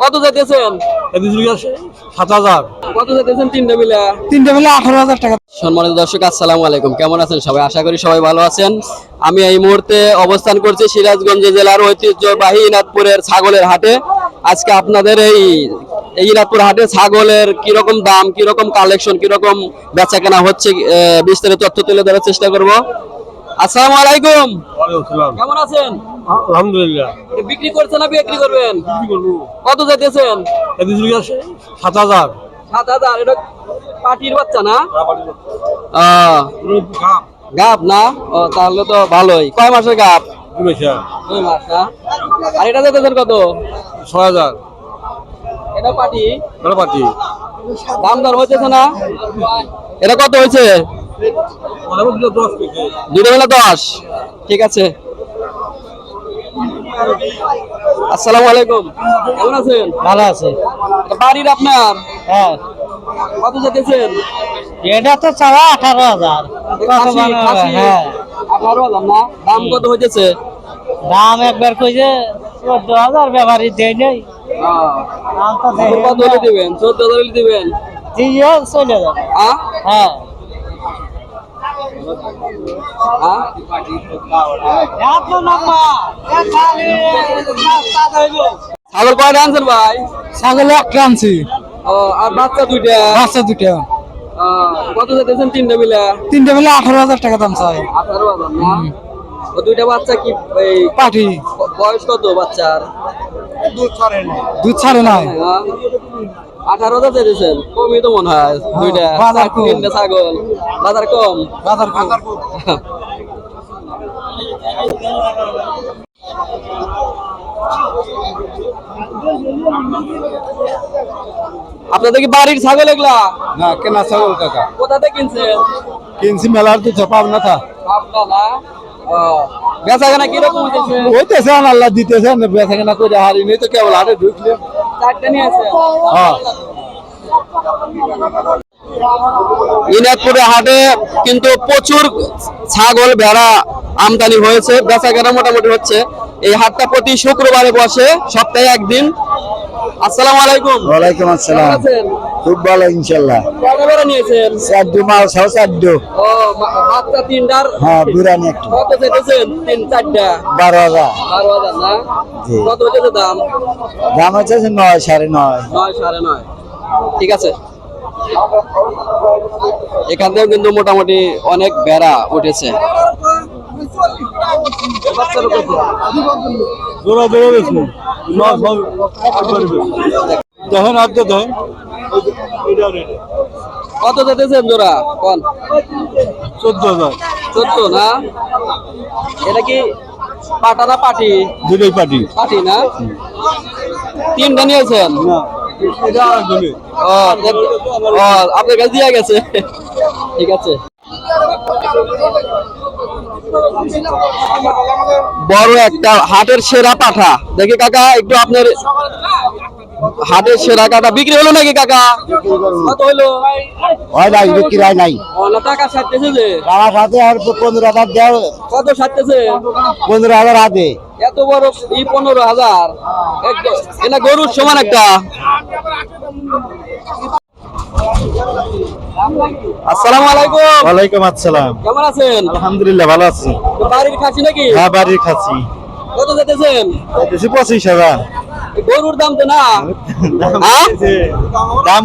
কত যেতেছেন? সাত হাজার। কত যেতেছেন তিনটা মিলা তিনটে মিলে আঠারো হাজার টাকা। সম্মানিত দর্শক আসসালামু আলাইকুম। কেমন আছেন সবাই? আশা করি সবাই ভালো আছেন। আমি এই মুহূর্তে অবস্থান করছি সিরাজগঞ্জ জেলার ঐতিহ্যবাহী ইনাদপুরের ছাগলের হাটে। আজকে আপনাদের এই এই ইনাদপুর হাটে ছাগলের কীরকম দাম কীরকম কালেকশন কীরকম বেচা কেনা হচ্ছে আহ, বিস্তারিত তথ্য তুলে ধরার চেষ্টা করব। আসসালামু আলাইকুম। কেমন আছেন? আলহামদুলিল্লাহ। বিক্রি করছেন না বিক্রি করবেন? কত যেতেছেন সাত হাজার। সাত হাজার এটা পাটির বাচ্চা না? গাপ না? ও তাহলে তো ভালোই। কয় মাসের গাপ? দুই মাস না আর এটা যেতেছেন কত? ছয় হাজার। এটা পাটি? পাটি। দাম দর হইতেছে না? এটা কত হয়েছে দুটো বেলা দশ। ঠিক আছে। আসসালামু আলাইকুম। কেমন আছেন? ভালো আছে। বাড়ির আপনার? হ্যাঁ। কত যেতেছেন এটা তো চাওয়া আঠারো হাজার। হ্যাঁ। আঠারো হাজার না? দাম কত হইতেছে? দাম একবার কইছে চোদ্দ হাজার ব্যাপারী দেয় নেই। আহ, দাম তো দেয় কত দিবেন চোদ্দ হাজার দিবেন। দিয়ে চলে যাবে। হ্যাঁ? ছাগল কয়টা আনছেন ভাই? ছাগল একটা আনছি। আর বাচ্চা দুইটা? বাচ্চা দুটা আহ, কত যেতেছেন তিনটা মিলা? তিনটে মিলে আঠারো হাজার টাকা দাম চাই। আঠারো হাজার না? দুইটা বাচ্চা কি ব- বয়স কত বাচ্চার? দুধ ছাড়ে নাই? আঠারো হাজার যেতেছেন কমই তো মনে হয় দুইটা বাজার তিনটা ছাগল। বাজার কম। বাজার আপনাদের কি বাড়ির ছাগল এগুলা? না কেনা ছাগল কাকা। কোথা থেকে কিনছেন? কিনছি মেলার তো চপাব না থা আপনার না ও, বেচা কেনা কীরকম হইতেছে? হইতেছে আল্লাহ দিতেছে বেচা কেনা করে হারি নেই তো কেবল হাটে ঢুকলে। চারটে নিয়ে আছে? হ্যাঁ। হাটে কিন্তু প্রচুর ছাগল ভেড়া আমদানি হয়েছে। বেচা কেনা মোটামুটি হচ্ছে। এই হাটটা প্রতি শুক্রবারে বসে সপ্তাহে একদিন। আসসালামু আলাইকুম। ওয়ালাইকুম আসসালাম। খুব ভালো ইনশাল্লাহ। নিয়েছেন? চারটু মাল চারটু ও মা- বাচ্চা তিনটার? হ্যাঁ বিরানি একটু। কত চেয়েছেন তিন চারটা? বারো হাজার। বারো হাজার না? জি। কত হচ্ছে দাম? দাম হচ্ছে নয় সাড়ে নয়। নয় সাড়ে নয়। ঠিক আছে। এখান থেকেও কিন্তু মোটামুটি অনেক বেড়া উঠেছে। দেখেন আর তো দেখেন কত যেতেছেন জোড়া? কোন চোদ্দ হাজার। চোদ্দ না? এটা কি পাটা না পাটি? দুটোই পাটি। পাটি না? তিনটা নিয়েছেন? আপনার কাছে দিয়ে গেছে। ঠিক আছে। বড় একটা হাটের সেরা পাঠা। দেখি কাকা একটু আপনার হাটের সেরা কাটা বিক্রি হলো নাকি কাকা? কত হইল হয় নাই বিক্রি হয় নাই। টাকা সারতেছে যে। আমার সাথে আর পনেরো হাজার দেওয়া কত সারতেছে পনেরো হাজার হাতে এত বড় ই পনেরো হাজার। এটা গরুর সমান একটা। আসসালামু আলাইকুম। ওয়ালাইকুম আসসালাম। কেমন আছেন? আলহামদুলিল্লাহ ভালো আছি। বাড়ির খাসি নাকি? হ্যাঁ বাড়ির খাচ্ছি কত যেতেছেন পঁচিশ হাজার। এই গরুর দাম তো না? দাম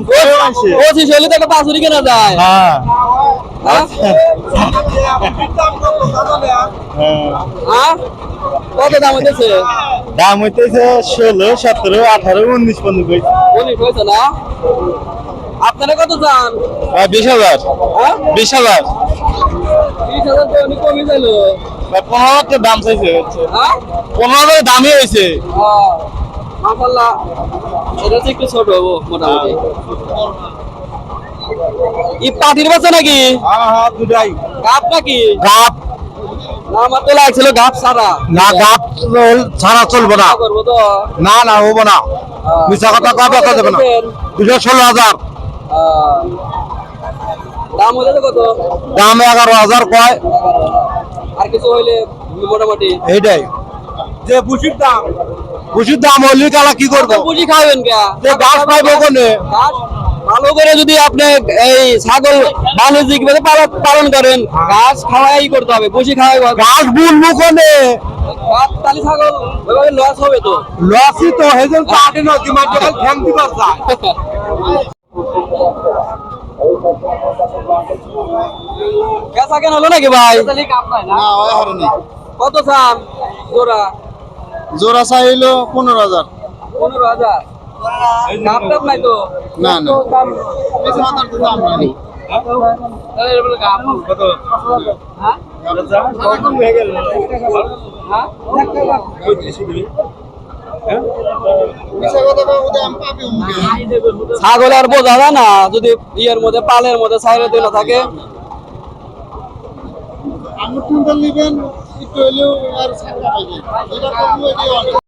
পঁচিশ হলে তো বাছুরি কেনা যায়। হ্যাঁ। হ্যাঁ? হ্যাঁ? কত দাম হইতেছে? দাম হইতেছে ষোলো সতেরো আঠারো উনিশ পর্যন্ত। উনিশ হয়েছে না? আপনারা কত চান? বিশ হাজার। বিশ হাজার। বিশ হাজার তো অনেক কমই গেল। পনেরো দাম চাইছে। পনেরো দামই হয়েছে মাসাল্লাহ এটা হচ্ছে একটু ছোট হব মোটামুটি। ই পাটির বাচ্চা নাকি? হ্যাঁ হ্যাঁ দুটাই। গাপ নাকি? গাপ আমার তো লাগছিল গাপ সারা না গাপ ছাড়া চলবো না। না না হব না। মিশা কথা না। দুশো ষোলো হাজার। দাম হইলে তো কত? দাম এগারো হাজার কয়। আর কিছু হইলে মোটামুটি। এইটাই। যে বুসির দাম। বুঝির দাম হলি কালা কি করব? বুঝি খাবেন গাছ পাইবো কোনে? ভালো করে যদি আপনি এই ছাগল বাণিজ্যিক ভাবে পালন পালন করেন ঘাস খাওয়াই করতে হবে বুঝি খাওয়াই। গাছ বুনবো কোনে? তালি ছাগল ওইভাবে লস হবে তো। লসি তো হেজন কাটে না দিমাগ যখন ফ্যাং দিবার যায় কেসা কেন হলো নাকি ভাই? কত চান জোড়া। জোড়া চাইলো পনেরো হাজার। পনেরো হাজার? নাই তো? না না। দাম দাম নাই। হ্যাঁ? হ্যাঁ? ছাগল আর বোঝা যায় না যদি ইয়ের মধ্যে পালের মধ্যে সাইরে দিলে থাকে আঙুর টুন্ডাল নিবেন একটু হলেও আর ছাড়া পাবে এটা কম